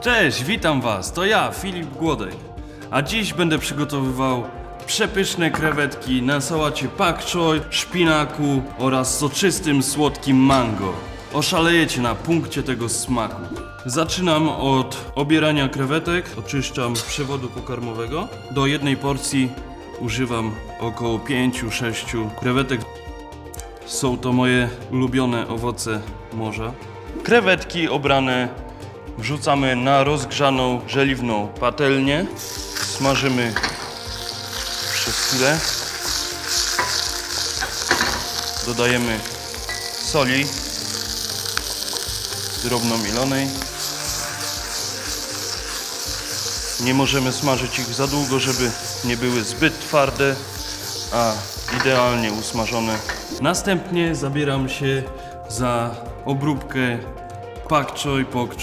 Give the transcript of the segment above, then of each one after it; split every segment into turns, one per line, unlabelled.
Cześć, witam Was, to ja, Filip Głodek. A dziś będę przygotowywał przepyszne krewetki na sałacie pak szpinaku oraz soczystym, słodkim mango. Oszalejecie na punkcie tego smaku. Zaczynam od obierania krewetek. Oczyszczam przewodu pokarmowego. Do jednej porcji używam około 5-6 krewetek. Są to moje ulubione owoce morza. Krewetki obrane wrzucamy na rozgrzaną żeliwną patelnię. Smażymy przez chwilę. Dodajemy soli drobno milonej. Nie możemy smażyć ich za długo, żeby nie były zbyt twarde, a idealnie usmażone. Następnie zabieram się za obróbkę pak choi, pok.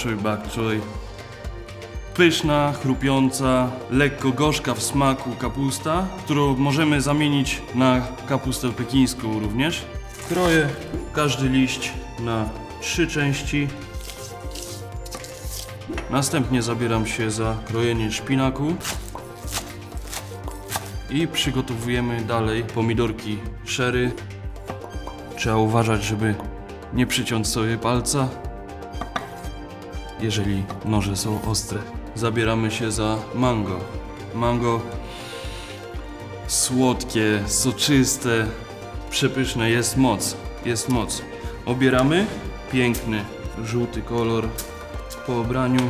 Pyszna, chrupiąca, lekko gorzka w smaku kapusta, którą możemy zamienić na kapustę pekińską również. Kroję każdy liść na trzy części. Następnie zabieram się za krojenie szpinaku. I przygotowujemy dalej pomidorki sherry. Trzeba uważać, żeby nie przyciąć sobie palca, jeżeli noże są ostre. Zabieramy się za mango. Mango słodkie, soczyste, przepyszne, jest moc, jest moc. Obieramy, piękny, żółty kolor. Po obraniu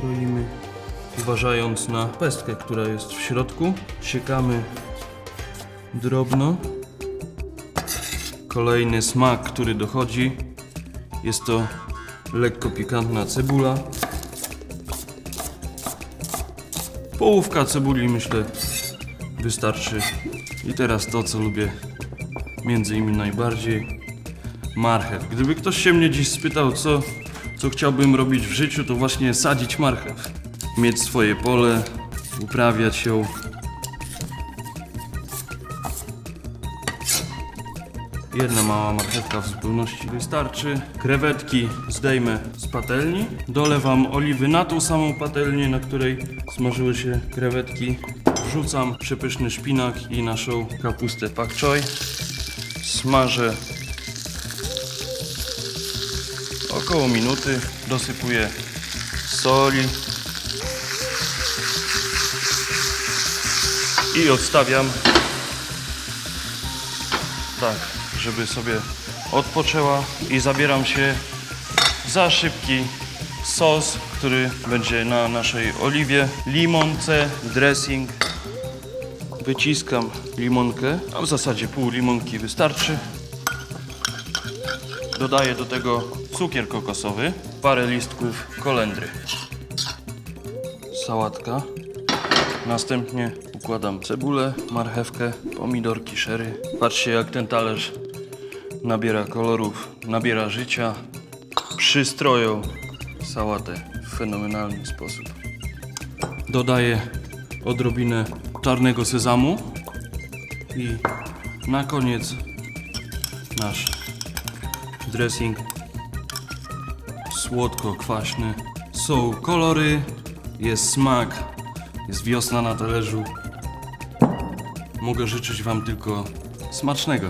kroimy, uważając na pestkę, która jest w środku. Siekamy drobno. Kolejny smak, który dochodzi, jest to lekko pikantna cebula. Połówka cebuli myślę wystarczy. I teraz to, co lubię między innymi najbardziej. Marchew. Gdyby ktoś się mnie dziś spytał, co, co chciałbym robić w życiu, to właśnie sadzić marchew. Mieć swoje pole, uprawiać ją. Jedna mała marchewka w zupełności wystarczy. Krewetki zdejmę z patelni. Dolewam oliwy na tą samą patelnię, na której smażyły się krewetki. Wrzucam przepyszny szpinak i naszą kapustę pak choi. Smażę około minuty. Dosypuję soli. I odstawiam tak, żeby sobie odpoczęła i zabieram się za szybki sos, który będzie na naszej oliwie, limonce, dressing. Wyciskam limonkę, a w zasadzie pół limonki wystarczy. Dodaję do tego cukier kokosowy, parę listków kolendry. Sałatka. Następnie układam cebulę, marchewkę, pomidorki sherry. Patrzcie jak ten talerz nabiera kolorów, nabiera życia. Przystroją sałatę w fenomenalny sposób. Dodaję odrobinę czarnego sezamu i na koniec nasz dressing słodko-kwaśny. Są kolory, jest smak, jest wiosna na talerzu. Mogę życzyć Wam tylko smacznego.